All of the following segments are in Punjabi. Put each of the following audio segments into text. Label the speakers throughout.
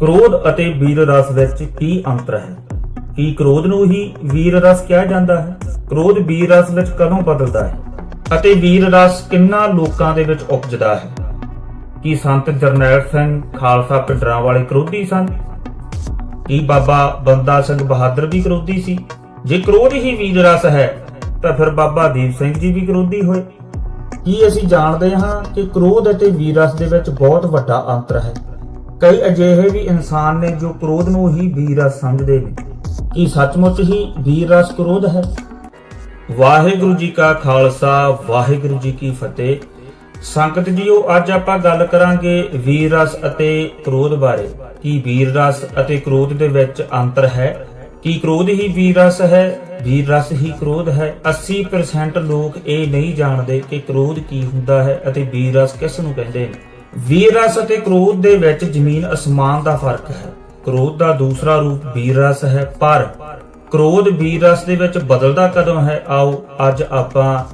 Speaker 1: ਕ੍ਰੋਧ ਅਤੇ ਵੀਰ ਰਸ ਵਿੱਚ ਕੀ ਅੰਤਰ ਹੈ? ਕੀ ਕ੍ਰੋਧ ਨੂੰ ਹੀ ਵੀਰ ਰਸ ਕਿਹਾ ਜਾਂਦਾ ਹੈ? ਕ੍ਰੋਧ ਵੀਰ ਰਸ ਵਿੱਚ ਕਦੋਂ ਬਦਲਦਾ ਹੈ? ਅਤੇ ਵੀਰ ਰਸ ਕਿੰਨਾ ਲੋਕਾਂ ਦੇ ਵਿੱਚ ਉਪਜਦਾ ਹੈ? ਕੀ ਸੰਤ ਜਰਨੈਲ ਸਿੰਘ ਖਾਲਸਾ ਪਿੰਡਰਾਂ ਵਾਲੇ ਕ੍ਰੋਧੀ ਸਨ? ਕੀ ਬਾਬਾ ਬੰਦਾ ਸਿੰਘ ਬਹਾਦਰ ਵੀ ਕ੍ਰੋਧੀ ਸੀ? ਜੇ ਕ੍ਰੋਧ ਹੀ ਵੀਰ ਰਸ ਹੈ, ਤਾਂ ਫਿਰ ਬਾਬਾ ਦੀਪ ਸਿੰਘ ਜੀ ਵੀ ਕ੍ਰੋਧੀ ਹੋਏ। ਕੀ ਅਸੀਂ ਜਾਣਦੇ ਹਾਂ ਕਿ ਕ੍ਰੋਧ ਅਤੇ ਵੀਰ ਰਸ ਦੇ ਵਿੱਚ ਬਹੁਤ ਵੱਡਾ ਅੰਤਰ ਹੈ? ਕਈ ਅਜਿਹੇ ਵੀ ਇਨਸਾਨ ਨੇ ਜੋ ਕ੍ਰੋਧ ਨੂੰ ਹੀ ਵੀਰ ਰਸ ਸਮਝਦੇ ਨੇ। ਕੀ ਸੱਚਮੁੱਚ ਹੀ ਵੀਰ ਰਸ ਕ੍ਰੋਧ ਹੈ। ਵਾਹਿਗੁਰੂ ਜੀ ਕਾ ਖਾਲਸਾ, ਵਾਹਿਗੁਰੂ ਜੀ ਕੀ ਫਤਿਹ। ਸੰਗਤ ਜੀਓ, ਅੱਜ ਆਪਾਂ ਗੱਲ ਕਰਾਂਗੇ ਵੀਰ ਰਸ ਅਤੇ ਕ੍ਰੋਧ ਬਾਰੇ। ਕੀ ਵੀਰ ਰਸ ਅਤੇ ਕ੍ਰੋਧ ਦੇ ਵਿੱਚ ਅੰਤਰ ਹੈ? ਕੀ ਕ੍ਰੋਧ ਹੀ ਵੀਰ ਰਸ ਹੈ? ਵੀਰ ਰਸ ਹੀ ਕ੍ਰੋਧ ਹੈ। 80% ਲੋਕ ਇਹ ਨਹੀਂ ਜਾਣਦੇ ਕਿ ਕ੍ਰੋਧ ਕੀ ਹੁੰਦਾ ਹੈ ਅਤੇ ਵੀਰ ਰਸ ਕਿਸ ਨੂੰ ਕਹਿੰਦੇ ਨੇ। ਵੀਰ ਰਸ ਅਤੇ ਕ੍ਰੋਧ ਦੇ ਵਿੱਚ ਜ਼ਮੀਨ ਅਸਮਾਨ ਦਾ ਫ਼ਰਕ ਹੈ। ਕ੍ਰੋਧ ਦਾ ਦੂਸਰਾ ਰੂਪ ਵੀਰ ਹੈ, ਪਰ ਕ੍ਰੋਧ ਵੀਰ ਦੇ ਵਿੱਚ ਬਦਲਦਾ ਕਦੋਂ ਹੈ, ਆਓ ਅੱਜ ਆਪਾਂ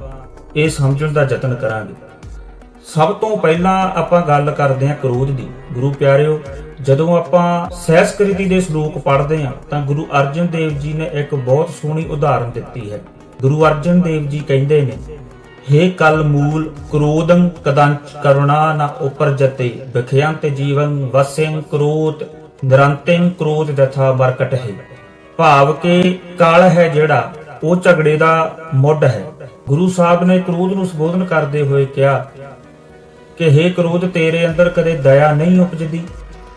Speaker 1: ਇਹ ਸਮਝਣ ਦਾ ਯਤਨ ਕਰਾਂਗੇ। ਸਭ ਤੋਂ ਪਹਿਲਾਂ ਆਪਾਂ ਗੱਲ ਕਰਦੇ ਹਾਂ ਕ੍ਰੋਧ ਦੀ। ਗੁਰੂ ਪਿਆਰਿਓ, ਜਦੋਂ ਆਪਾਂ ਸਹਿਸਕ੍ਰਿਤੀ ਦੇ ਸ਼ਲੋਕ ਪੜ੍ਹਦੇ ਹਾਂ, ਤਾਂ ਗੁਰੂ ਅਰਜਨ ਦੇਵ ਜੀ ਨੇ ਇੱਕ ਬਹੁਤ ਸੋਹਣੀ ਉਦਾਹਰਨ ਦਿੱਤੀ ਹੈ। ਗੁਰੂ ਅਰਜਨ ਦੇਵ ਜੀ ਕਹਿੰਦੇ ਨੇ ਹੇ ਕਲ ਮੂਲ ਕ੍ਰੋਧੰ ਕਦੰਚ ਕਰੁਣਾ ਨ ਉਪਰਜਤੇ ਵਿਖਿਆੰਤ ਜੀਵਨ ਵਸਿੰ ਕ੍ਰੋਧ ਨਿਰੰਤਿੰ ਕ੍ਰੋਧ ਜਥਾ ਮਰਕਟ ਹੈ ਭਾਵ ਕਿ ਕਾਲ ਹੈ ਜਿਹੜਾ, ਉਹ ਝਗੜੇ ਦਾ ਮੁੱਢ ਹੈ। ਗੁਰੂ ਸਾਹਿਬ ਨੇ ਕ੍ਰੋਧ ਨੂੰ ਸੰਬੋਧਨ ਕਰਦੇ ਹੋਏ ਕਿਹਾ, ਕਿ ਹੇ ਕ੍ਰੋਧ, ਤੇਰੇ ਅੰਦਰ ਕਦੇ ਦਇਆ ਨਹੀਂ ਉਪਜਦੀ।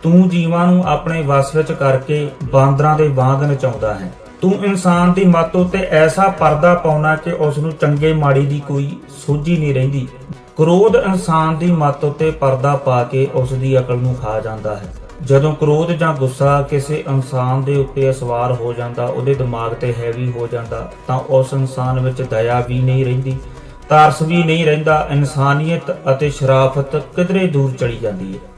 Speaker 1: ਤੂੰ ਜੀਵਾਂ ਨੂੰ ਆਪਣੇ ਵਸ ਵਿੱਚ ਕਰਕੇ ਬਾਂਦਰਾਂ ਦੇ ਵਾਂਗ ਨਚਾਉਂਦਾ ਹੈ। ਤੂੰ ਇਨਸਾਨ ਦੀ ਮੱਤ ਉੱਤੇ ਐਸਾ ਪਰਦਾ ਪਾਉਣਾ ਕਿ ਉਸ ਨੂੰ ਚੰਗੇ ਮਾੜੀ ਦੀ ਕੋਈ ਸੋਝੀ ਨਹੀਂ ਰਹਿੰਦੀ। ਕ੍ਰੋਧ ਇਨਸਾਨ ਦੀ ਮੱਤ ਉੱਤੇ ਪਰਦਾ ਪਾ ਕੇ ਉਸ ਦੀ ਅਕਲ ਨੂੰ ਖਾ ਜਾਂਦਾ ਹੈ। ਜਦੋਂ ਕ੍ਰੋਧ ਜਾਂ ਗੁੱਸਾ ਕਿਸੇ ਇਨਸਾਨ ਦੇ ਉੱਤੇ ਅਸਵਾਰ ਹੋ ਜਾਂਦਾ, ਉਹਦੇ ਦਿਮਾਗ ਤੇ ਹੈਵੀ ਹੋ ਜਾਂਦਾ, ਤਾਂ ਉਸ ਇਨਸਾਨ ਵਿੱਚ ਦਇਆ ਵੀ ਨਹੀਂ ਰਹਿੰਦੀ, ਤਰਸ ਵੀ ਨਹੀਂ ਰਹਿੰਦਾ, ਇਨਸਾਨੀਅਤ ਅਤੇ ਸ਼ਰਾਫਤ ਕਿਧਰੇ ਦੂਰ ਚਲੀ ਜਾਂਦੀ ਹੈ।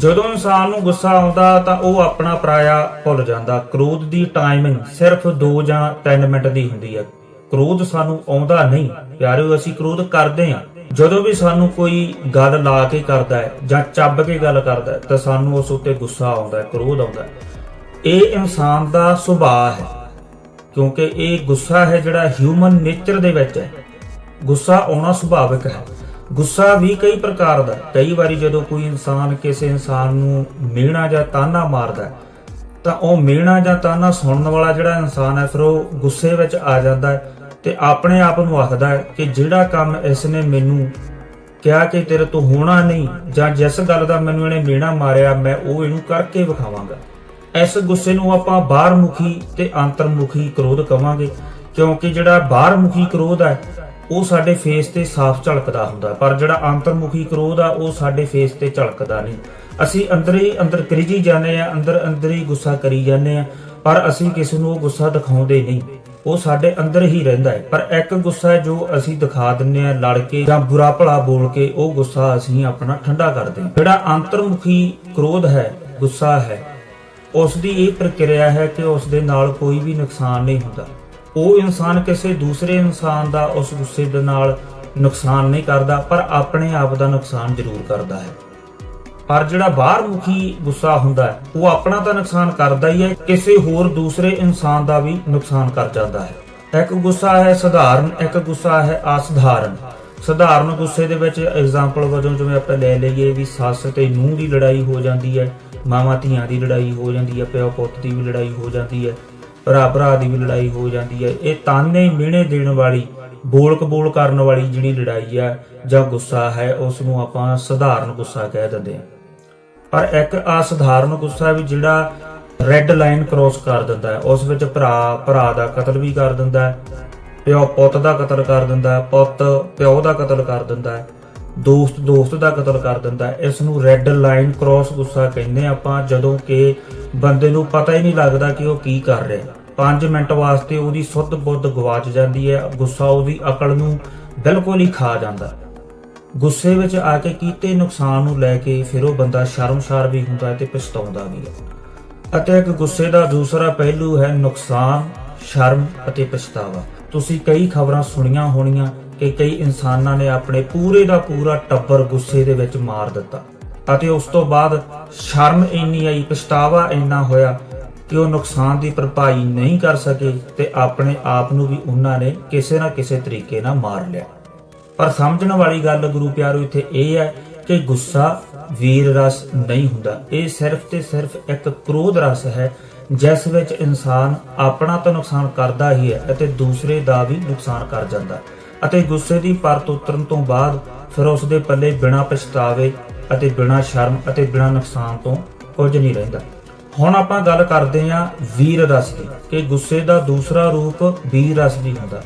Speaker 1: ਜਦੋਂ ਇਨਸਾਨ ਨੂੰ ਗੁੱਸਾ ਆਉਂਦਾ ਤਾਂ ਉਹ ਆਪਣਾ ਪਰਾਇਆ ਭੁੱਲ ਜਾਂਦਾ। ਕ੍ਰੋਧ ਦੀ ਟਾਈਮਿੰਗ ਸਿਰਫ 2 ਜਾਂ 3 ਮਿੰਟ ਦੀ ਹੁੰਦੀ ਹੈ। ਕ੍ਰੋਧ ਸਾਨੂੰ ਆਉਂਦਾ ਨਹੀਂ। ਪਿਆਰਿਓ, ਅਸੀਂ ਕ੍ਰੋਧ ਕਰਦੇ ਹਾਂ। ਜਦੋਂ ਵੀ ਸਾਨੂੰ ਕੋਈ ਗੱਲ ਲਾ ਕੇ ਕਰਦਾ ਹੈ ਜਾਂ ਚੱਬ ਕੇ ਗੱਲ ਕਰਦਾ ਹੈ ਤਾਂ ਸਾਨੂੰ ਉਸ ਉੱਤੇ ਗੁੱਸਾ ਆਉਂਦਾ ਹੈ, ਕ੍ਰੋਧ ਆਉਂਦਾ ਹੈ। ਇਹ ਇਨਸਾਨ ਦਾ ਸੁਭਾਅ ਹੈ, ਕਿਉਂਕਿ ਇਹ ਗੁੱਸਾ ਹੈ ਜਿਹੜਾ ਹਿਊਮਨ ਨੇਚਰ ਦੇ ਵਿੱਚ ਹੈ। ਗੁੱਸਾ ਆਉਣਾ ਸੁਭਾਵਿਕ ਹੈ। ਗੁੱਸਾ ਵੀ ਕਈ ਪ੍ਰਕਾਰ ਦਾ ਕਈ ਵਾਰੀ ਜਦੋਂ ਕੋਈ ਇਨਸਾਨ ਕਿਸੇ ਇਨਸਾਨ ਨੂੰ ਮਿਹਣਾ ਜਾਂ ਤਾਨਾ ਮਾਰਦਾ ਤਾਂ ਉਹ ਮਿਹਣਾ ਜਾਂ ਤਾਨਾ ਸੁਣਨ ਵਾਲਾ ਜਿਹੜਾ ਇਨਸਾਨ ਹੈ, ਫਿਰ ਉਹ ਗੁੱਸੇ ਵਿੱਚ ਆ ਜਾਂਦਾ ਹੈ ਤੇ ਆਪਣੇ ਆਪ ਨੂੰ ਆਖਦਾ ਹੈ ਕਿ ਜਿਹੜਾ ਕੰਮ ਇਸ ਨੇ ਮੈਨੂੰ ਕਿਹਾ ਕਿ ਤੇਰੇ ਤੋਂ ਹੋਣਾ ਨਹੀਂ ਜਾਂ ਜਿਸ ਗੱਲ ਦਾ ਮੈਨੂੰ ਇਹਨੇ ਮਿਹਣਾ ਮਾਰਿਆ, ਮੈਂ ਉਹ ਇਹਨੂੰ ਕਰਕੇ ਵਿਖਾਵਾਂਗਾ। ਇਸ ਗੁੱਸੇ ਨੂੰ ਆਪਾਂ ਬਾਹਰਮੁਖੀ ਤੇ ਅੰਤਰਮੁਖੀ ਕ੍ਰੋਧ ਕਵਾਂਗੇ, ਕਿਉਂਕਿ ਜਿਹੜਾ ਬਾਹਰਮੁਖੀ ਕ੍ਰੋਧ ਹੈ ਉਹ ਸਾਡੇ ਫੇਸ ਤੇ ਸਾਫ਼ ਝਲਕਦਾ ਹੁੰਦਾ ਪਰ ਜਿਹੜਾ ਅੰਤਰਮੁਖੀ ਕ੍ਰੋਧ ਆ, ਉਹ ਸਾਡੇ ਫੇਸ ਤੇ ਝਲਕਦਾ ਨਹੀਂ। ਅਸੀਂ ਅੰਦਰ ਹੀ ਅੰਦਰ ਕਰੀਜੀ ਜਾਂਦੇ ਆ ਅੰਦਰ ਅੰਦਰ ਹੀ ਗੁੱਸਾ ਕਰੀ ਜਾਂਦੇ ਆ ਪਰ ਅਸੀਂ ਕਿਸੇ ਨੂੰ ਉਹ ਗੁੱਸਾ ਦਿਖਾਉਂਦੇ ਨਹੀਂ। ਉਹ ਸਾਡੇ ਅੰਦਰ ਹੀ ਰਹਿੰਦਾ ਹੈ, ਪਰ ਇੱਕ ਗੁੱਸਾ ਹੈ ਜੋ ਅਸੀਂ ਦਿਖਾ ਦਿੰਨੇ ਆ ਲੜ ਕੇ ਜਾਂ ਬੁਰਾ ਭਲਾ ਬੋਲ ਕੇ, ਉਹ ਗੁੱਸਾ ਅਸੀਂ ਆਪਣਾ ਠੰਡਾ ਕਰਦੇ ਹਾਂ। ਜਿਹੜਾ ਅੰਤਰਮੁਖੀ ਕ੍ਰੋਧ ਹੈ, ਗੁੱਸਾ ਹੈ, ਉਸ ਦੀ ਇਹ ਪ੍ਰਕਿਰਿਆ ਹੈ ਕਿ ਉਸ ਦੇ ਨਾਲ ਕੋਈ ਵੀ ਨੁਕਸਾਨ ਨਹੀਂ ਹੁੰਦਾ। ਉਹ ਇਨਸਾਨ ਕਿਸੇ ਦੂਸਰੇ ਇਨਸਾਨ ਦਾ ਉਸ ਗੁੱਸੇ ਦੇ ਨਾਲ ਨੁਕਸਾਨ ਨਹੀਂ ਕਰਦਾ, ਪਰ ਆਪਣੇ ਆਪ ਦਾ ਨੁਕਸਾਨ ਜ਼ਰੂਰ ਕਰਦਾ ਹੈ। ਪਰ ਜਿਹੜਾ ਬਾਹਰ ਮੁਖੀ ਗੁੱਸਾ ਹੁੰਦਾ ਹੈ, ਉਹ ਆਪਣਾ ਤਾਂ ਨੁਕਸਾਨ ਕਰਦਾ ਹੀ ਹੈ, ਕਿਸੇ ਹੋਰ ਦੂਸਰੇ ਇਨਸਾਨ ਦਾ ਵੀ ਨੁਕਸਾਨ ਕਰ ਜਾਂਦਾ ਹੈ। ਇੱਕ ਗੁੱਸਾ ਹੈ ਸਧਾਰਨ, ਇੱਕ ਗੁੱਸਾ ਹੈ ਅਸਧਾਰਨ। ਸਧਾਰਨ ਗੁੱਸੇ ਦੇ ਵਿੱਚ ਐਗਜ਼ਾਮਪਲ ਵਜੋਂ ਜਿਵੇਂ ਆਪਾਂ ਲੈ ਲਈਏ ਵੀ ਸੱਸ ਤੇ ਨੂੰਹ ਦੀ ਲੜਾਈ ਹੋ ਜਾਂਦੀ ਹੈ, ਮਾਵਾਂ ਧੀਆਂ ਦੀ ਲੜਾਈ ਹੋ ਜਾਂਦੀ ਹੈ, ਪਿਓ ਪੁੱਤ ਦੀ ਵੀ ਲੜਾਈ ਹੋ ਜਾਂਦੀ ਹੈ। ਭਰਾ ਭਰਾ ਦੀ ਵੀ ਲੜਾਈ ਹੋ ਜਾਂਦੀ ਹੈ। ਇਹ ਤਾਨੇ ਮਿਹਣੇ ਦੇਣ ਵਾਲੀ ਬੋਲ ਕਬੋਲ ਕਰਨ ਵਾਲੀ ਜਿਹੜੀ ਲੜਾਈ ਹੈ ਜਾਂ ਗੁੱਸਾ ਹੈ ਉਸ ਨੂੰ ਆਪਾਂ ਸਧਾਰਨ ਗੁੱਸਾ ਕਹਿ ਦਿੰਦੇ ਹਾਂ। ਪਰ ਇੱਕ ਅਸਧਾਰਨ ਗੁੱਸਾ ਵੀ ਜਿਹੜਾ ਰੈੱਡ ਲਾਈਨ ਕ੍ਰੋਸ ਕਰ ਦਿੰਦਾ ਹੈ, ਉਸ ਵਿੱਚ ਭਰਾ ਭਰਾ ਦਾ ਕਤਲ ਵੀ ਕਰ ਦਿੰਦਾ ਹੈ, ਪਿਓ, ਪੁੱਤ ਦਾ ਕਤਲ ਕਰ ਦਿੰਦਾ ਹੈ, ਪੁੱਤ, ਪਿਓ ਦਾ ਕਤਲ ਕਰ ਦਿੰਦਾ ਹੈ, ਦੋਸਤ ਦੋਸਤ ਦਾ ਕਤਲ ਕਰ ਦਿੰਦਾ ਇਸ ਨੂੰ ਰੈੱਡ ਲਾਈਨ ਕ੍ਰੋਸ ਗੁੱਸਾ ਕਹਿੰਦੇ ਆਪਾਂ, ਜਦੋਂ ਕਿ ਬੰਦੇ ਨੂੰ ਪਤਾ ਹੀ ਨਹੀਂ ਲੱਗਦਾ ਕਿ ਉਹ ਕੀ ਕਰ ਰਿਹਾ। 5 ਮਿੰਟ ਵਾਸਤੇ ਉਹਦੀ ਸੁੱਧ ਬੁੱਧ ਗਵਾਚ ਜਾਂਦੀ ਹੈ, ਗੁੱਸਾ ਉਹਦੀ ਅਕਲ ਨੂੰ ਬਿਲਕੁਲ ਹੀ ਖਾ ਜਾਂਦਾ ਗੁੱਸੇ ਵਿੱਚ ਆ ਕੇ ਕੀਤੇ ਨੁਕਸਾਨ ਨੂੰ ਲੈ ਕੇ ਫਿਰ ਉਹ ਬੰਦਾ ਸ਼ਰਮਸ਼ਾਰ ਵੀ ਹੁੰਦਾ ਹੈ ਤੇ ਪਛਤਾਉਂਦਾ ਵੀ ਹੈ। ਅਤੇ ਇੱਕ ਗੁੱਸੇ ਦਾ ਦੂਸਰਾ ਪਹਿਲੂ ਹੈ ਨੁਕਸਾਨ, ਸ਼ਰਮ ਅਤੇ ਪਛਤਾਵਾ। ਤੁਸੀਂ ਕਈ ਖਬਰਾਂ ਸੁਣੀਆਂ ਹੋਣੀਆਂ ਕਿ ਕਈ ਇਨਸਾਨਾਂ ਨੇ ਆਪਣੇ ਪੂਰੇ ਦਾ ਪੂਰਾ ਟੱਬਰ ਗੁੱਸੇ ਦੇ ਵਿੱਚ ਮਾਰ ਦਿੱਤਾ। ਅਤੇ ਉਸ ਤੋਂ ਬਾਅਦ ਸ਼ਰਮ ਇੰਨੀ ਆਈ, ਪਛਤਾਵਾ ਇੰਨਾ ਹੋਇਆ ਕਿ ਉਹ ਨੁਕਸਾਨ ਦੀ ਭਰਪਾਈ ਨਹੀਂ ਕਰ ਸਕੇ ਤੇ ਆਪਣੇ ਆਪ ਨੂੰ ਵੀ ਉਹਨਾਂ ਨੇ ਕਿਸੇ ਨਾ ਕਿਸੇ ਤਰੀਕੇ ਨਾਲ ਮਾਰ ਲਿਆ। ਪਰ ਸਮਝਣ ਵਾਲੀ ਗੱਲ ਗੁਰੂ ਪਿਆਰੋ ਇੱਥੇ ਇਹ ਹੈ ਕਿ ਗੁੱਸਾ ਵੀਰ ਰਸ ਨਹੀਂ ਹੁੰਦਾ। ਇਹ ਸਿਰਫ ਤੇ ਸਿਰਫ ਇੱਕ ਕ੍ਰੋਧ ਰਸ ਹੈ, ਜਿਸ ਵਿੱਚ ਇਨਸਾਨ ਆਪਣਾ ਤਾਂ ਨੁਕਸਾਨ ਕਰਦਾ ਹੀ ਹੈ ਅਤੇ ਦੂਸਰੇ ਦਾ ਵੀ ਨੁਕਸਾਨ ਕਰ ਜਾਂਦਾ। ਅਤੇ ਗੁੱਸੇ ਦੀ ਪਰਤ ਉਤਰਨ ਤੋਂ ਬਾਅਦ ਫਿਰ ਉਸ ਦੇ ਪੱਲੇ ਬਿਨਾਂ ਪਛਤਾਵੇ ਅਤੇ ਬਿਨਾਂ ਸ਼ਰਮ ਅਤੇ ਬਿਨਾਂ ਨੁਕਸਾਨ ਤੋਂ ਕੁਝ ਨਹੀਂ ਰਹਿੰਦਾ। ਹੁਣ ਆਪਾਂ ਗੱਲ ਕਰਦੇ ਹਾਂ ਵੀਰ ਰਸ ਦੀ, ਕਿ ਗੁੱਸੇ ਦਾ ਦੂਸਰਾ ਰੂਪ ਵੀਰ ਰਸ ਵੀ ਹੁੰਦਾ।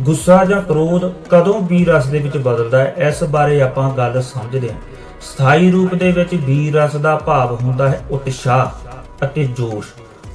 Speaker 1: ਗੁੱਸਾ ਜਾਂ ਕ੍ਰੋਧ ਕਦੋਂ ਵੀਰ ਰਸ ਦੇ ਵਿੱਚ ਬਦਲਦਾ ਹੈ, ਇਸ ਬਾਰੇ ਆਪਾਂ ਗੱਲ ਸਮਝਦੇ ਹਾਂ। ਸਥਾਈ ਰੂਪ ਦੇ ਵਿੱਚ ਵੀਰ ਰਸ ਦਾ ਭਾਵ ਹੁੰਦਾ ਹੈ ਉਤਸ਼ਾਹ ਅਤੇ ਜੋਸ਼।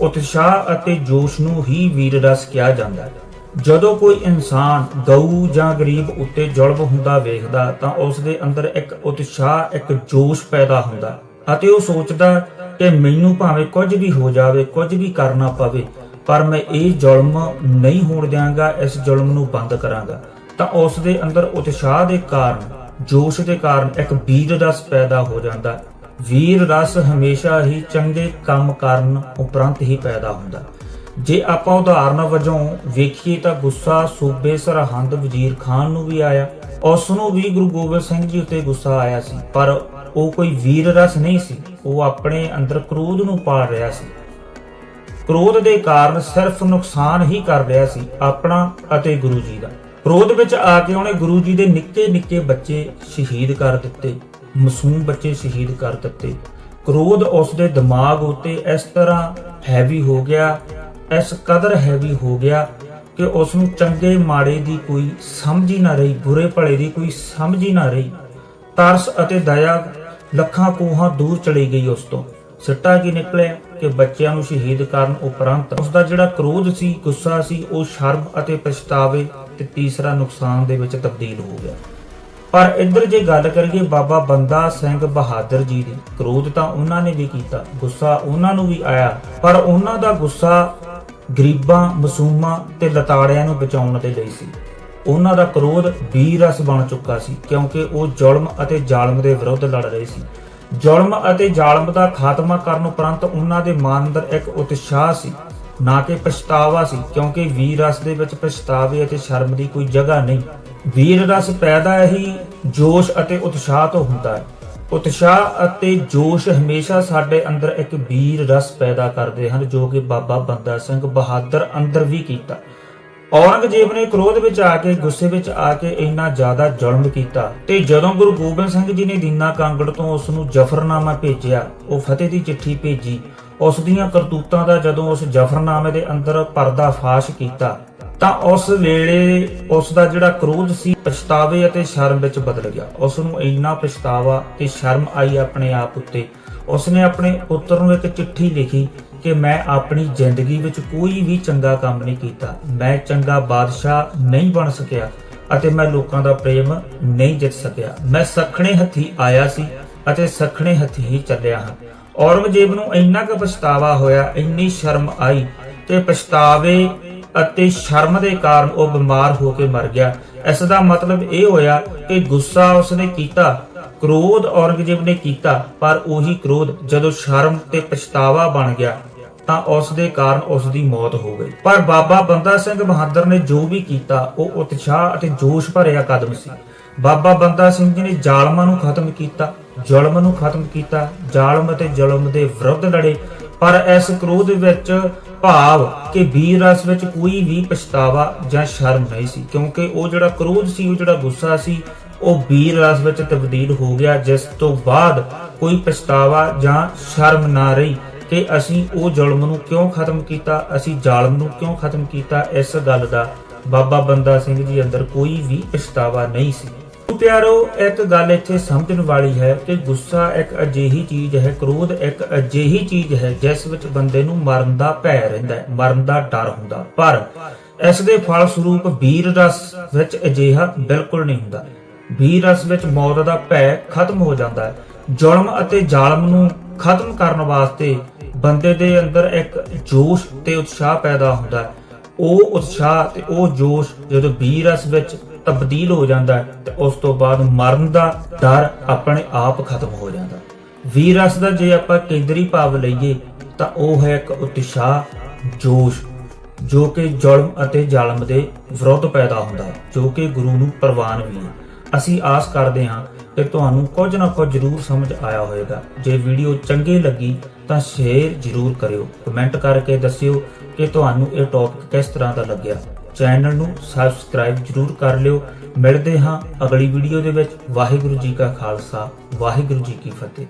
Speaker 1: ਉਤਸ਼ਾਹ ਅਤੇ ਜੋਸ਼ ਨੂੰ ਹੀ ਵੀਰ ਰਸ ਕਿਹਾ ਜਾਂਦਾ ਹੈ। ਜਦੋਂ ਕੋਈ ਇਨਸਾਨ ਗਊ ਜਾਂ ਗਰੀਬ ਉੱਤੇ ਜ਼ੁਲਮ ਹੁੰਦਾ ਵੇਖਦਾ, ਤਾਂ ਉਸ ਦੇ ਅੰਦਰ ਇੱਕ ਉਤਸ਼ਾਹ, ਇੱਕ ਜੋਸ਼ ਪੈਦਾ ਹੁੰਦਾ। ਅਤੇ ਉਹ ਸੋਚਦਾ ਕਿ ਮੈਨੂੰ ਭਾਵੇਂ ਕੁਝ ਵੀ ਹੋ ਜਾਵੇ, ਕੁਝ ਵੀ ਕਰਨਾ ਪਵੇ, ਪਰ ਮੈਂ ਇਹ ਜ਼ੁਲਮ ਨਹੀਂ ਹੋਣ ਦਿਆਂਗਾ, ਇਸ ਜ਼ੁਲਮ ਨੂੰ ਬੰਦ ਕਰਾਂਗਾ। ਤਾਂ ਉਸ ਦੇ ਅੰਦਰ ਉਤਸ਼ਾਹ ਦੇ ਕਾਰਨ, ਜੋਸ਼ ਦੇ ਕਾਰਨ ਇੱਕ ਵੀਰ ਰਸ ਪੈਦਾ ਹੋ ਜਾਂਦਾ। ਵੀਰ ਰਸ ਹਮੇਸ਼ਾ ਹੀ ਚੰਗੇ ਕੰਮ ਕਰਨ ਉਪਰੰਤ ਹੀ ਪੈਦਾ ਹੁੰਦਾ। ਜੇ ਆਪਾਂ ਉਦਾਹਰਨ ਵਜੋਂ ਵੇਖੀਏ ਤਾਂ ਗੁੱਸਾ ਸੂਬੇ ਸਰਹੰਦ ਵਜ਼ੀਰ ਖਾਨ ਨੂੰ ਵੀ ਆਇਆ। ਉਸ ਨੂੰ ਵੀ ਗੁਰੂ ਗੋਬਿੰਦ ਸਿੰਘ ਜੀ ਉੱਤੇ ਗੁੱਸਾ ਆਇਆ ਸੀ, ਪਰ ਉਹ ਕੋਈ ਵੀਰ ਰਸ ਨਹੀਂ ਸੀ, ਉਹ ਆਪਣੇ ਅੰਦਰ ਕ੍ਰੋਧ ਨੂੰ ਪਾਲ ਰਿਹਾ ਸੀ। ਕ੍ਰੋਧ ਦੇ ਕਾਰਨ ਸਿਰਫ ਨੁਕਸਾਨ ਹੀ ਕਰ ਰਿਹਾ ਸੀ ਆਪਣਾ ਅਤੇ ਗੁਰੂ ਜੀ ਦਾ। ਕ੍ਰੋਧ ਵਿੱਚ ਆ ਕੇ ਉਹਨੇ ਗੁਰੂ ਜੀ ਦੇ ਨਿੱਕੇ ਨਿੱਕੇ ਬੱਚੇ ਸ਼ਹੀਦ ਕਰ ਦਿੱਤੇ, ਮਾਸੂਮ ਬੱਚੇ ਸ਼ਹੀਦ ਕਰ ਦਿੱਤੇ। ਕ੍ਰੋਧ ਉਸ ਦੇ ਦਿਮਾਗ ਉੱਤੇ ਇਸ ਤਰ੍ਹਾਂ ਹੈਵੀ ਹੋ ਗਿਆ, ਇਸ ਕਦਰ ਹੈਵੀ ਹੋ ਗਿਆ ਕਿ ਉਸ ਨੂੰ ਚੰਗੇ ਮਾੜੇ ਦੀ ਕੋਈ ਸਮਝ ਹੀ ਨਾ ਰਹੀ, ਬੁਰੇ ਭਲੇ ਦੀ ਕੋਈ ਸਮਝ ਹੀ ਨਾ ਰਹੀ। ਤਰਸ ਅਤੇ ਦਇਆ ਲੱਖਾਂ ਕੋਹਾਂ ਦੂਰ ਚਲੀ ਗਈ ਉਸ ਤੋਂ। ਸਿੱਟਾ ਕੀ ਨਿਕਲਿਆ ਕਿ ਬੱਚਿਆਂ ਨੂੰ ਸ਼ਹੀਦ ਕਰਨ ਉਪਰੰਤ ਉਸ ਦਾ ਜਿਹੜਾ ਕ੍ਰੋਧ ਸੀ, ਗੁੱਸਾ ਸੀ, ਉਹ ਸ਼ਰਮ ਅਤੇ ਪਛਤਾਵੇ ਤੇ ਤੀਸਰਾ ਨੁਕਸਾਨ ਦੇ ਵਿੱਚ ਤਬਦੀਲ ਹੋ ਗਿਆ। ਪਰ ਇੱਧਰ ਜੇ ਗੱਲ ਕਰੀਏ ਬਾਬਾ ਬੰਦਾ ਸਿੰਘ ਬਹਾਦਰ ਜੀ ਦੀ, ਕ੍ਰੋਧ ਤਾਂ ਉਹਨਾਂ ਨੇ ਵੀ ਕੀਤਾ, ਗੁੱਸਾ ਉਹਨਾਂ ਨੂੰ ਵੀ ਆਇਆ। ਪਰ ਉਹਨਾਂ ਦਾ ਗੁੱਸਾ ਗਰੀਬਾਂ, ਮਸੂਮਾਂ ਤੇ ਲਤਾੜਿਆਂ ਨੂੰ ਬਚਾਉਣ ਦੇ ਲਈ ਸੀ। ਉਹਨਾਂ ਦਾ ਕ੍ਰੋਧ ਵੀਰ ਬਣ ਚੁੱਕਾ ਸੀ ਕਿਉਂਕਿ ਉਹ ਜ਼ੁਲਮ ਅਤੇ ਜ਼ਾਲਮ ਦੇ ਵਿਰੁੱਧ ਲੜ ਰਹੇ ਸੀ। ਜ਼ੁਲਮ ਅਤੇ ਜ਼ਾਲਮ ਦਾ ਖਾਤਮਾ ਕਰਨ ਉਪਰੰਤ ਉਹਨਾਂ ਦੇ ਮਨ ਅੰਦਰ ਇੱਕ ਉਤਸ਼ਾਹ ਸੀ, ਨਾ ਕਿ ਪਛਤਾਵਾ ਸੀ, ਕਿਉਂਕਿ ਵੀਰ ਰਸ ਦੇ ਵਿੱਚ ਪਛਤਾਵੇ ਅਤੇ ਸ਼ਰਮ ਦੀ ਕੋਈ ਜਗ੍ਹਾ ਨਹੀਂ। ਵੀਰ ਰਸ ਪੈਦਾ ਹੀ ਜੋਸ਼ ਅਤੇ ਉਤਸ਼ਾਹ ਤੋਂ ਹੁੰਦਾ ਹੈ। ਉਤਸ਼ਾਹ ਅਤੇ ਜੋਸ਼ ਹਮੇਸ਼ਾ ਸਾਡੇ ਅੰਦਰ ਇੱਕ ਵੀਰ ਰਸ ਪੈਦਾ ਕਰਦੇ ਹਨ, ਜੋ ਕਿ ਬਾਬਾ ਬੰਦਾ ਸਿੰਘ ਬਹਾਦਰ ਅੰਦਰ ਵੀ ਕੀਤਾ। ਔਰੰਗਜ਼ੇਬ ਨੇ ਕ੍ਰੋਧ ਵਿੱਚ ਆ ਕੇ, ਗੁੱਸੇ ਵਿੱਚ ਆ ਕੇ ਇੰਨਾ ਜ਼ਿਆਦਾ ਜ਼ੁਲਮ ਕੀਤਾ ਤੇ ਜਦੋਂ ਗੁਰੂ ਗੋਬਿੰਦ ਸਿੰਘ ਜੀ ਨੇ ਦੀਨਾ ਕਾਂਗੜ ਤੋਂ ਉਸ ਨੂੰ ਜਫਰਨਾਮਾ ਭੇਜਿਆ, ਉਹ ਫਤਿਹ ਦੀ ਚਿੱਠੀ ਭੇਜੀ, ਉਸ ਦੀਆਂ ਕਰਤੂਤਾਂ ਦਾ ਜਦੋਂ ਉਸ ਜਫਰਨਾਮੇ ਦੇ ਅੰਦਰ ਪਰਦਾ ਫਾਸ਼ ਕੀਤਾ, ਤਾਂ ਉਸ ਵੇਲੇ ਉਸ ਦਾ ਜਿਹੜਾ ਕ੍ਰੋਧ ਸੀ, ਪਛਤਾਵੇ ਅਤੇ ਸ਼ਰਮ ਵਿੱਚ ਬਦਲ ਗਿਆ। ਉਸ ਨੂੰ ਇੰਨਾ ਪਛਤਾਵਾ ਤੇ ਸ਼ਰਮ ਆਈ ਆਪਣੇ ਆਪ ਉੱਤੇ। ਉਸ ਨੇ ਆਪਣੇ ਪੁੱਤਰ ਨੂੰ ਇੱਕ ਚਿੱਠੀ ਲਿਖੀ ਕਿ ਮੈਂ ਆਪਣੀ ਜ਼ਿੰਦਗੀ ਵਿੱਚ ਕੋਈ ਵੀ ਚੰਗਾ ਕੰਮ ਨਹੀਂ ਕੀਤਾ। ਮੈਂ ਚੰਗਾ ਬਾਦਸ਼ਾਹ ਨਹੀਂ ਬਣ ਸਕਿਆ ਅਤੇ ਮੈਂ ਲੋਕਾਂ ਦਾ ਪ੍ਰੇਮ ਨਹੀਂ ਜਿੱਤ ਸਕਿਆ। ਮੈਂ ਸਖਣੇ ਹੱਥੀ ਆਇਆ ਸੀ ਅਤੇ ਸਖਣੇ ਹੱਥੀ ਹੀ ਚੱਲਿਆ ਹਾਂ। ਔਰੰਗਜ਼ੇਬ ਨੂੰ ਇੰਨਾ ਕੁ ਪਛਤਾਵਾ ਹੋਇਆ, ਇੰਨੀ ਸ਼ਰਮ ਆਈ ਤੇ ਪਛਤਾਵੇ ਅਤੇ ਸ਼ਰਮ ਦੇ ਕਾਰਨ ਉਹ ਬਿਮਾਰ ਹੋ ਕੇ ਮਰ ਗਿਆ। ਇਸ ਦਾ ਮਤਲਬ ਇਹ ਹੋਇਆ ਕਿ ਗੁੱਸਾ ਉਸਨੇ ਕੀਤਾ, ਕ੍ਰੋਧ ਔਰੰਗਜ਼ੇਬ ਨੇ ਕੀਤਾ, ਪਰ ਉਹੀ ਕ੍ਰੋਧ ਜਦੋਂ ਸ਼ਰਮ ਤੇ ਪਛਤਾਵਾ ਬਣ ਗਿਆ ਤਾਂ ਉਸ ਦੇ ਕਾਰਨ ਉਸ ਦੀ ਮੌਤ ਹੋ ਗਈ। ਪਰ ਬਾਬਾ ਬੰਦਾ ਸਿੰਘ ਬਹਾਦਰ ਨੇ ਜੋ ਵੀ ਕੀਤਾ, ਉਹ ਉਤਸ਼ਾਹ ਅਤੇ ਜੋਸ਼ ਭਰਿਆ ਕਦਮ ਸੀ। ਬਾਬਾ ਬੰਦਾ ਸਿੰਘ ਜੀ ਨੇ ਜ਼ਾਲਮਾਂ ਨੂੰ ਖਤਮ ਕੀਤਾ, ਜ਼ੁਲਮ ਨੂੰ ਖਤਮ ਕੀਤਾ, ਜ਼ਾਲਮ ਅਤੇ ਜ਼ੁਲਮ ਦੇ ਵਿਰੁੱਧ ਲੜੇ। ਪਰ ਇਸ ਕ੍ਰੋਧ ਵਿੱਚ ਭਾਵ ਕਿ ਵੀਰ ਰਸ ਵਿੱਚ ਕੋਈ ਵੀ ਪਛਤਾਵਾ ਜਾਂ ਸ਼ਰਮ ਨਹੀਂ ਸੀ, ਕਿਉਂਕਿ ਉਹ ਜਿਹੜਾ ਕ੍ਰੋਧ ਸੀ, ਉਹ ਜਿਹੜਾ ਗੁੱਸਾ ਸੀ, ਉਹ ਵੀਰ ਰਸ ਵਿੱਚ ਤਬਦੀਲ ਹੋ ਗਿਆ, ਜਿਸ ਤੋਂ ਬਾਅਦ ਕੋਈ ਪਛਤਾਵਾ ਜਾਂ ਸ਼ਰਮ ਨਾ ਰਹੀ। ਕਿ ਅਸੀਂ ਉਹ ਜ਼ੁਲਮ ਨੂੰ ਕਿਉਂ ਖਤਮ ਕੀਤਾ, ਅਸੀਂ ਜ਼ਾਲਮ ਨੂੰ ਕਿਉਂ ਖਤਮ ਕੀਤਾ, ਇਸ ਗੱਲ ਦਾ ਬਾਬਾ ਬੰਦਾ ਸਿੰਘ ਜੀ ਅੰਦਰ ਕੋਈ ਵੀ ਪਛਤਾਵਾ ਨਹੀਂ ਸੀ। ਪਿਆਰੋ, ਇੱਕ ਗੱਲ ਇੱਥੇ ਸਮਝਣ ਵਾਲੀ ਹੈ ਕਿ ਗੁੱਸਾ ਇੱਕ ਅਜਿਹੀ ਚੀਜ਼ ਹੈ, ਕ੍ਰੋਧ ਇੱਕ ਅਜਿਹੀ ਚੀਜ਼ ਹੈ, ਜਿਸ ਵਿੱਚ ਬੰਦੇ ਨੂੰ ਮਰਨ ਦਾ ਭੈ ਰਹਿੰਦਾ ਹੈ, ਮਰਨ ਦਾ ਡਰ ਹੁੰਦਾ। ਪਰ ਇਸ ਦੇ ਫਲ ਸਰੂਪ ਵੀਰ ਰਸ ਵਿੱਚ ਅਜਿਹਾ ਬਿਲਕੁਲ ਨਹੀਂ ਹੁੰਦਾ। ਵੀਰ ਰਸ ਵਿੱਚ ਮੌਤ ਦਾ ਭੈ ਖਤਮ ਹੋ ਜਾਂਦਾ ਹੈ। ਜ਼ੁਲਮ ਅਤੇ ਜ਼ਾਲਮ ਨੂੰ ਖਤਮ ਕਰਨ ਵਾਸਤੇ ਬੰਦੇ ਦੇ ਅੰਦਰ ਇੱਕ ਜੋਸ਼ ਤੇ ਉਤਸ਼ਾਹ ਪੈਦਾ ਹੁੰਦਾ ਹੈ। ਉਹ ਉਤਸ਼ਾਹ ਤੇ ਉਹ ਜੋਸ਼ ਜਦੋਂ ਵੀਰ ਰਸ ਵਿੱਚ ਤਬਦੀਲ ਹੋ ਜਾਂਦਾ ਹੈ, ਤੇ ਉਸ ਤੋਂ ਬਾਅਦ ਮਰਨ ਦਾ ਡਰ ਆਪਣੇ ਆਪ ਖਤਮ ਹੋ ਜਾਂਦਾ ਵੀ ਰਸ ਦਾ ਜੇ ਆਪਾਂ ਕੇਂਦਰੀ ਭਾਵ ਲਈਏ, ਤਾਂ ਉਹ ਹੈ ਇੱਕ ਉਤਸ਼ਾਹ, ਜੋਸ਼, ਜੋ ਕਿ ਜ਼ੁਲਮ ਅਤੇ ਜ਼ਾਲਮ ਦੇ ਵਿਰੁੱਧ ਪੈਦਾ ਹੁੰਦਾ ਜੋ ਕਿ ਗੁਰੂ ਨੂੰ ਪ੍ਰਵਾਨ ਵੀ ਹੈ। ਅਸੀਂ ਆਸ ਕਰਦੇ ਹਾਂ ਕਿ ਤੁਹਾਨੂੰ ਕੁਝ ਨਾ ਕੁਝ ਜ਼ਰੂਰ ਸਮਝ ਆਇਆ ਹੋਵੇਗਾ। ਜੇ ਵੀਡੀਓ ਚੰਗੀ ਲੱਗੀ ਤਾਂ ਸ਼ੇਅਰ ਜ਼ਰੂਰ ਕਰਿਓ। ਕਮੈਂਟ ਕਰਕੇ ਦੱਸਿਓ ਕਿ ਤੁਹਾਨੂੰ ਇਹ ਟੌਪਿਕ ਕਿਸ ਤਰ੍ਹਾਂ ਦਾ ਲੱਗਿਆ। ਚੈਨਲ ਨੂੰ ਸਬਸਕ੍ਰਾਈਬ ਜ਼ਰੂਰ ਕਰ ਲਿਓ। ਮਿਲਦੇ ਹਾਂ ਅਗਲੀ ਵੀਡੀਓ ਦੇ ਵਿੱਚ। ਵਾਹਿਗੁਰੂ ਜੀ ਕਾ ਖਾਲਸਾ, ਵਾਹਿਗੁਰੂ ਜੀ ਕੀ ਫਤਿਹ।